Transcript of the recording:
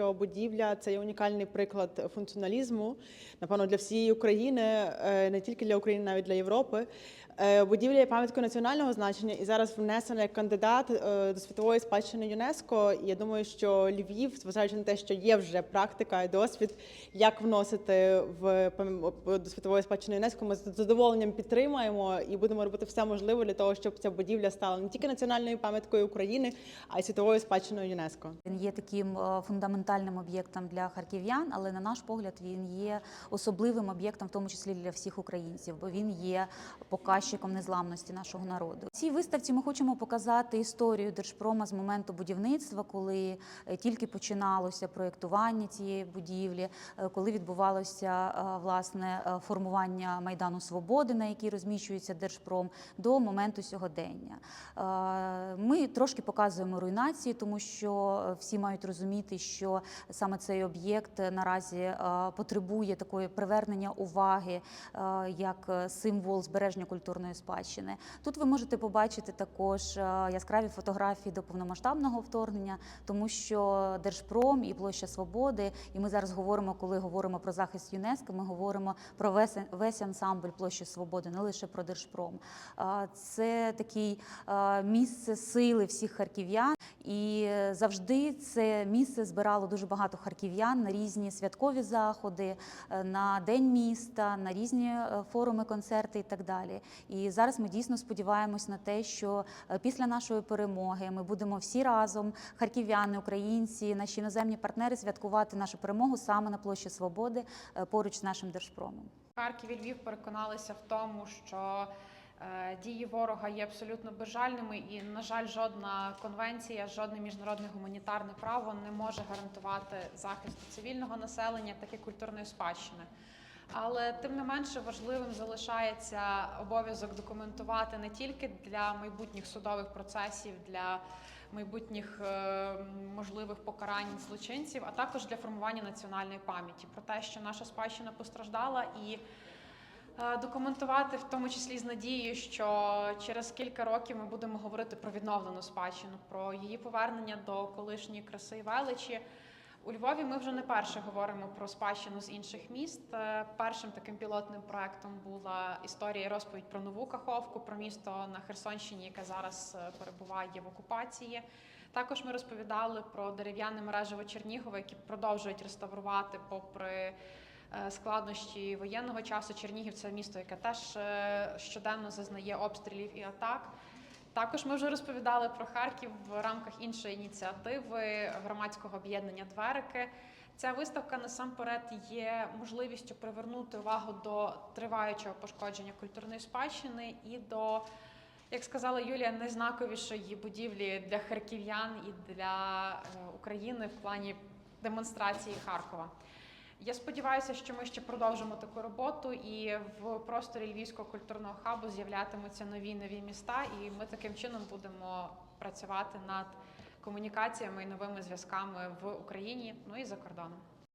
що будівля це є унікальний приклад функціоналізму, напевно, для всієї України, е, не тільки для України, навіть для Європи. Е, Будівля є пам'яткою національного значення і зараз внесена як кандидат е, до світової спадщини ЮНЕСКО. І я думаю, що Львів, зважаючи на те, що є вже практика і досвід, як вносити в до світової спадщини ЮНЕСКО, ми з задоволенням підтримаємо і будемо робити все можливе для того, щоб ця будівля стала не тільки національною пам'яткою України, а й світовою спадщиною ЮНЕСКО. Він є таким е, фундаментальним об'єктом для харків'ян, але на наш погляд він є особливим об'єктом, в тому числі для всіх українців, бо він є показчиком незламності нашого народу. В цій виставці ми хочемо показати історію Держпрома з моменту будівництва, коли е, тільки починалося проєктування цієї будівлі, е, коли відбувалося е, власне формування майдану свободи, на якій розміщується Держпром, до моменту сьогодення. Ми трошки показуємо руйнації, тому що всі мають розуміти, що саме цей об'єкт наразі е, потребує такої привернення уваги е, як символ збереження культурної спадщини. Тут ви можете побачити також е, яскраві фотографії до повномасштабного вторгнення, тому що Держпром і площа Свободи, і ми зараз говоримо, коли говоримо про захист ЮНЕСКО, ми говоримо про весь, весь ансамбль площі Свободи, не лише про Держпром. Це такий місце сили всіх харків'ян, і завжди це місце збирало дуже багато харків'ян на різні святкові заходи, е, на день міста, на різні е, форуми, концерти і так далі. І зараз ми дійсно сподіваємось на те, що е, після нашої перемоги ми будемо всі разом, харків'яни, українці, наші іноземні партнери, святкувати нашу перемогу саме на площі Свободи поруч з нашим держпромом. Харків і Львів переконалися в тому, що дії ворога є абсолютно безжальними, і, на жаль, жодна конвенція, жодне міжнародне гуманітарне право не може гарантувати захисту цивільного населення, так і культурної спадщини. Але тим не менше важливим залишається обов'язок документувати не тільки для майбутніх судових процесів, для майбутніх е, можливих покарань злочинців, а також для формування національної пам'яті про те, що наша спадщина постраждала і. Е, Документувати в тому числі з надією, що через кілька років ми будемо говорити про відновлену спадщину, про її повернення до колишньої краси і величі. У Львові ми вже не перше говоримо про спадщину з інших міст. Е, Першим таким пілотним проектом була історія і розповідь про нову Каховку, про місто на Херсонщині, яке зараз е, перебуває в окупації. Також ми розповідали про дерев'яне мережево Чернігова, які продовжують реставрувати попри складнощі воєнного часу. Чернігів це місто, яке теж е, щоденно зазнає обстрілів і атак. Також ми вже розповідали про Харків в рамках іншої ініціативи громадського об'єднання Дверики. Ця виставка насамперед є можливістю привернути увагу до триваючого пошкодження культурної спадщини і до, як сказала Юлія, найзнаковішої будівлі для харків'ян і для е, України в плані демонстрації Харкова. Я сподіваюся, що ми ще продовжимо таку роботу, і в просторі Львівського культурного хабу з'являтимуться нові нові міста, і ми таким чином будемо працювати над комунікаціями і новими зв'язками в Україні, ну і за кордоном.